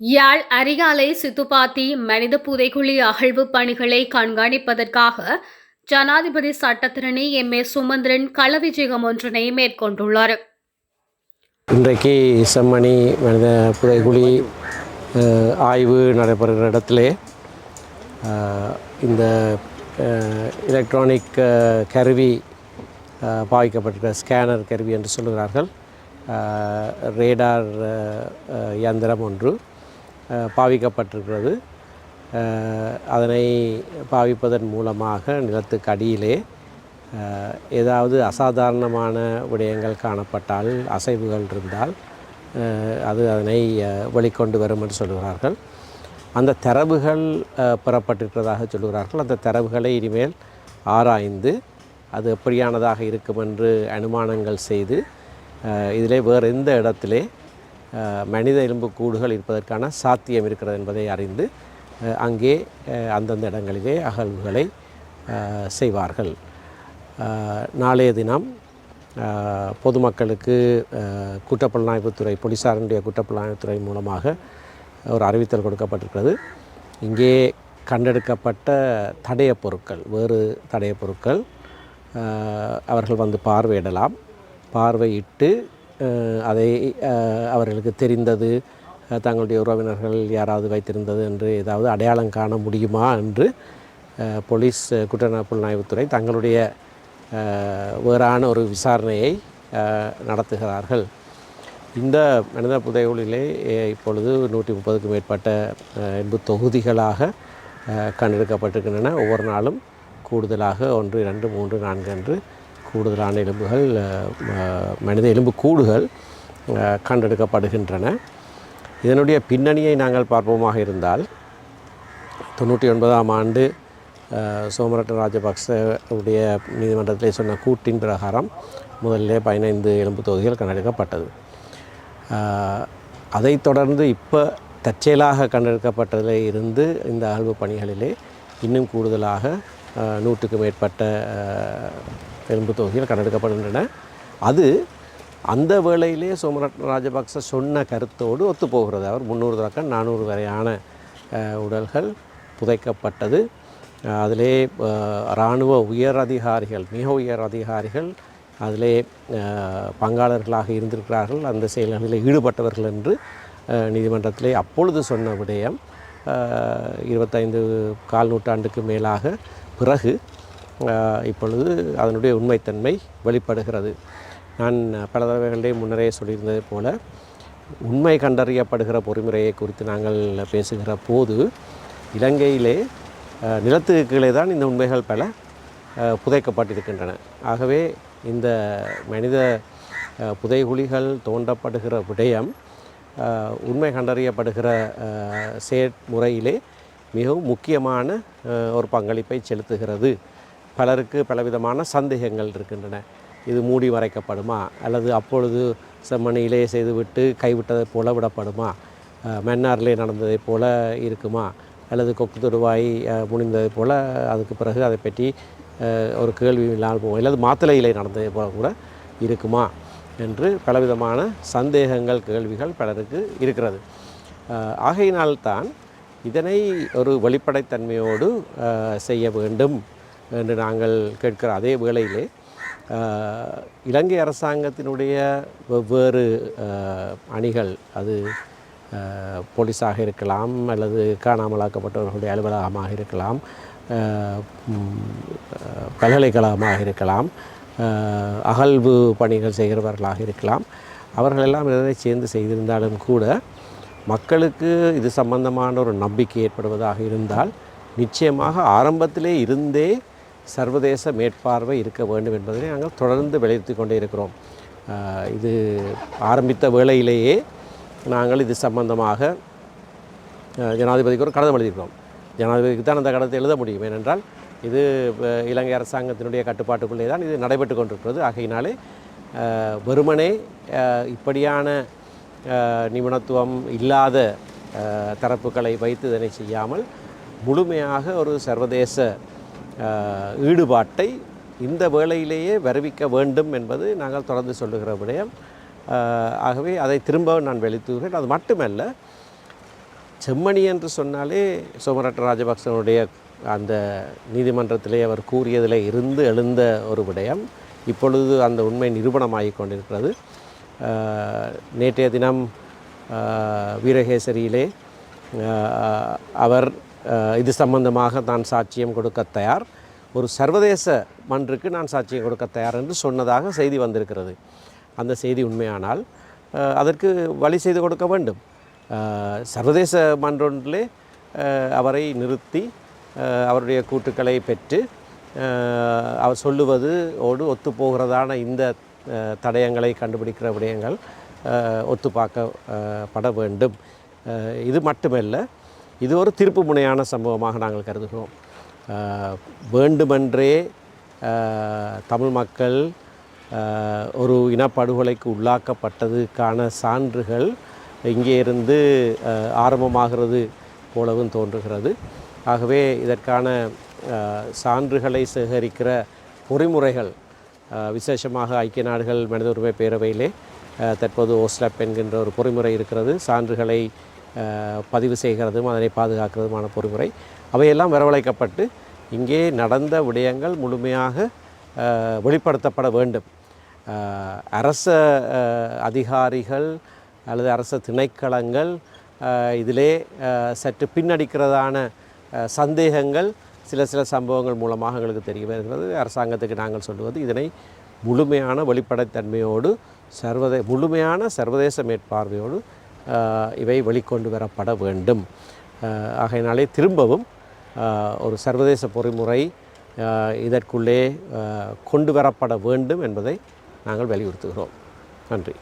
யாழ் அரிகாலை சித்துப்பாத்தி மனித புதைக்குழி அகழ்வு பணிகளை கண்காணிப்பதற்காக ஜனாதிபதி சட்டத்திரணி எம் ஏ சுமந்திரன் களவிஜயகம் ஒன்றினை மேற்கொண்டுள்ளார். இன்றைக்கு செம்மணி மனித புதைகுழி ஆய்வு நடைபெறுகிற இடத்திலே இந்த எலக்ட்ரானிக் கருவி பாவிக்கப்பட்டிருக்கிற ஸ்கேனர் கருவி என்று சொல்லுகிறார்கள். ரேடார் யந்திரம் இயந்திரம் ஒன்று. பாவிக்கப்பட்டிருக்கிறது. அதனை பாவிப்பதன் மூலமாக நிலத்துக்கு அடியிலே ஏதாவது அசாதாரணமான விடயங்கள் காணப்பட்டால் அசைவுகள் இருந்தால் அது அதனை வெளிக்கொண்டு வரும் என்று சொல்கிறார்கள் அந்த தரவுகள் பெறப்பட்டிருக்கிறதாக சொல்கிறார்கள் அந்த தரவுகளை இனிமேல் ஆராய்ந்து அது எப்படியானதாக இருக்கும் என்று அனுமானங்கள் செய்து இதிலே வேறு எந்த இடத்திலே மனித எலும்புக்கூடுகள் இருப்பதற்கான சாத்தியம் இருக்கிறது என்பதை அறிந்து அங்கே அந்தந்த இடங்களிலே அகழ்வுகளை செய்வார்கள். நாளைய தினம் பொதுமக்களுக்கு குற்றப்புலனாய்வுத்துறை போலீஸாரனுடைய குற்றப்புலனாய்வுத்துறை மூலமாக ஒரு அறிவித்தல் கொடுக்கப்பட்டிருக்கிறது. இங்கே கண்டெடுக்கப்பட்ட தடைய பொருட்கள் வேறு தடைய பொருட்கள் அவர்கள் வந்து பார்வையிடலாம். பார்வையிட்டு அதை அவர்களுக்கு தெரிந்தது தங்களுடைய உறவினர்கள் யாராவது வைத்திருந்தது என்று ஏதாவது அடையாளம் காண முடியுமா என்று போலீஸ் குற்ற புலனாய்வுத்துறை தங்களுடைய வேறான ஒரு விசாரணையை நடத்துகிறார்கள். இந்த மனித புதைகுழிலே இப்பொழுது நூற்றி முப்பதுக்கும் மேற்பட்ட அஹ், எண்பு தொகுதிகளாக கண்டெடுக்கப்பட்டிருக்கின்றன. ஒவ்வொரு நாளும் கூடுதலாக ஒன்று இரண்டு மூன்று நான்கு என்று கூடுதலான எலும்புகள் மனித எலும்பு கூடுகள் கண்டெடுக்கப்படுகின்றன. இதனுடைய பின்னணியை நாங்கள் பார்ப்போமாக இருந்தால் தொண்ணூற்றி ஒன்பதாம் ஆண்டு சோமரட்ட ராஜபக்சவுடைய ராஜபக்ச உடைய நீதிமன்றத்திலே சொன்ன கூட்டின் பிரகாரம் முதலிலே பதினைந்து எலும்பு தொகுதிகள் கண்டெடுக்கப்பட்டது. அதைத் தொடர்ந்து இப்போ தற்செயலாக கண்டெடுக்கப்பட்டதில் இருந்து இந்த அகழ்வு பணிகளிலே இன்னும் கூடுதலாக நூற்றுக்கு மேற்பட்ட அஹ், எலும்பு தொகுதிகள் கண்டெடுக்கப்படுகின்றன. அது அந்த வேளையிலே சோமரட்ன ராஜபக்ச சொன்ன கருத்தோடு ஒத்துப்போகிறது. அவர் முந்நூறு தொடக்கம் நானூறு வரையான உடல்கள் புதைக்கப்பட்டது. அதிலே இராணுவ உயர் அதிகாரிகள் மிக உயர் அதிகாரிகள் அதிலே பங்காளர்களாக இருந்திருக்கிறார்கள். அந்த செயல்களில் ஈடுபட்டவர்கள் என்று நீதிமன்றத்திலே அப்பொழுது சொன்ன விடயம் இருபத்தைந்து கால் நூற்றாண்டுக்கு மேலாக பிறகு இப்பொழுது அதனுடைய உண்மைத்தன்மை வெளிப்படுகிறது. நான் பல தடவைகளிலே முன்னரே சொல்லியிருந்தது போல உண்மை கண்டறியப்படுகிற பொறிமுறையை குறித்து நாங்கள் பேசுகிற போது இலங்கையிலே நிலத்துக்கு கீழே தான் இந்த உண்மைகள் பல புதைக்கப்பட்டிருக்கின்றன. ஆகவே இந்த மனித புதைகுழிகள் தோண்டப்படுகிற விடயம் உண்மை கண்டறியப்படுகிற செயற்முறையிலே மிகவும் முக்கியமான ஒரு பங்களிப்பை செலுத்துகிறது. பலருக்கு பலவிதமான சந்தேகங்கள் இருக்கின்றன. இது மூடி மறைக்கப்படுமா? அல்லது அப்பொழுது செம்மணியிலே செய்துவிட்டு கைவிட்டதைப் போல விடப்படுமா? மன்னாரிலே நடந்ததைப் போல இருக்குமா? அல்லது கொக்கு தொடுவாய் முடிந்ததைப் போல அதுக்கு பிறகு அதை பற்றி ஒரு கேள்வி இல்லாமல் போகும். அல்லது மாத்தளையிலே நடந்ததை போல கூட இருக்குமா? என்று பலவிதமான சந்தேகங்கள் கேள்விகள் பலருக்கு இருக்கிறது. ஆகையினால்தான் இதனை ஒரு வெளிப்படைத்தன்மையோடு செய்ய வேண்டும். என்று நாங்கள் கேட்கிற அதே வேளையிலே இலங்கை அரசாங்கத்தினுடைய வெவ்வேறு அணிகள் அது போலீஸாக இருக்கலாம் அல்லது காணாமலாக்கப்பட்டவர்களுடைய அலுவலகமாக இருக்கலாம் பல்கலைக்கழகமாக இருக்கலாம் அகழ்வு பணிகள் செய்கிறவர்களாக இருக்கலாம் அவர்கள் எல்லாம் இதனை சேர்ந்து செய்திருந்தாலும் கூட மக்களுக்கு இது சம்பந்தமான ஒரு நம்பிக்கை ஏற்படுவதாக இருந்தால் நிச்சயமாக ஆரம்பத்திலே இருந்தே சர்வதேச மேற்பார்வை இருக்க வேண்டும் என்பதை நாங்கள் தொடர்ந்து வலியுறுத்தி கொண்டே இருக்கிறோம். இது ஆரம்பித்த வேளையிலேயே நாங்கள் இது சம்பந்தமாக ஜனாதிபதிக்கு ஒரு கடிதம் எழுதியிருக்கிறோம். ஜனாதிபதிக்கு தான் அந்த கடிதத்தை எழுத முடியும். ஏனென்றால் இது இலங்கை அரசாங்கத்தினுடைய கட்டுப்பாட்டுக்குள்ளே தான் இது நடைபெற்று கொண்டிருக்கிறது. ஆகையினாலே வெறுமனே இப்படியான நிபுணத்துவம் இல்லாத தரப்புகளை வைத்து இதனை செய்யாமல் முழுமையாக ஒரு சர்வதேச ஈடுபாட்டை இந்த வேளையிலேயே வருவிக்க வேண்டும் என்பது நாங்கள் தொடர்ந்து சொல்லுகிற விடயம். ஆகவே அதை திரும்ப நான் வெளித்துகிறேன் அது மட்டுமல்ல செம்மணி என்று சொன்னாலே சோமரட்ட ராஜபக்சனுடைய அந்த நீதிமன்றத்திலே அவர் கூறியதில் இருந்து எழுந்த ஒரு விடயம். இப்பொழுது அந்த உண்மை நிரூபணமாகிக் கொண்டிருக்கிறது. நேற்றைய தினம் வீரகேசரியிலே அவர் இது சம்பந்தமாக தான் சாட்சியம் கொடுக்க தயார். ஒரு சர்வதேச மன்றுக்கு நான் சாட்சியம் கொடுக்க தயார் என்று சொன்னதாக செய்தி வந்திருக்கிறது. அந்த செய்தி உண்மையானால் அதற்கு வழி செய்து கொடுக்க வேண்டும். சர்வதேச மன்றொன்றிலே அவரை நிறுத்தி அவருடைய கூட்டுக்களை பெற்று அவர் சொல்லுவது ஓடு ஒத்துப்போகிறதான இந்த தடயங்களை கண்டுபிடிக்கிற விடயங்கள் ஆஹ், ஒத்துப்பாக்கப்பட வேண்டும். இது மட்டுமல்ல இது ஒரு திருப்பு முனையான சம்பவமாக நாங்கள் கருதுகிறோம். வேண்டுமென்றே தமிழ் மக்கள் ஒரு இனப்படுகொலைக்கு உள்ளாக்கப்பட்டதுக்கான சான்றுகள் இங்கே இருந்து ஆரம்பமாகிறது போலவும் தோன்றுகிறது. ஆகவே இதற்கான சான்றுகளை சேகரிக்கிற பொறிமுறைகள் விசேஷமாக ஐக்கிய நாடுகள் மனித உரிமை பேரவையிலே தற்போது ஓஸ்லாப் என்கின்ற ஒரு பொறிமுறை இருக்கிறது. சான்றுகளை பதிவு செய்கிறதும் அதனை பாதுகாக்கிறதுமான பொறிமுறை. அவையெல்லாம் வரவழைக்கப்பட்டு இங்கே நடந்த விடயங்கள் முழுமையாக வெளிப்படுத்தப்பட வேண்டும். அரச அதிகாரிகள் அல்லது அரச திணைக்களங்கள் இதிலே சற்று பின்னடிக்கிறதான சந்தேகங்கள் சில சில சம்பவங்கள் மூலமாக எங்களுக்கு தெரிய வருகிறது. அரசாங்கத்துக்கு நாங்கள் சொல்லுவது இதனை முழுமையான வெளிப்படைத்தன்மையோடு சர்வதே முழுமையான சர்வதேச மேற்பார்வையோடு இவை வெளிக்கொண்டு வரப்பட வேண்டும் ஆகையினாலே திரும்பவும் ஒரு சர்வதேச பொறிமுறை இதற்குள்ளே கொண்டு வரப்பட வேண்டும் என்பதை நாங்கள் வலியுறுத்துகிறோம். நன்றி.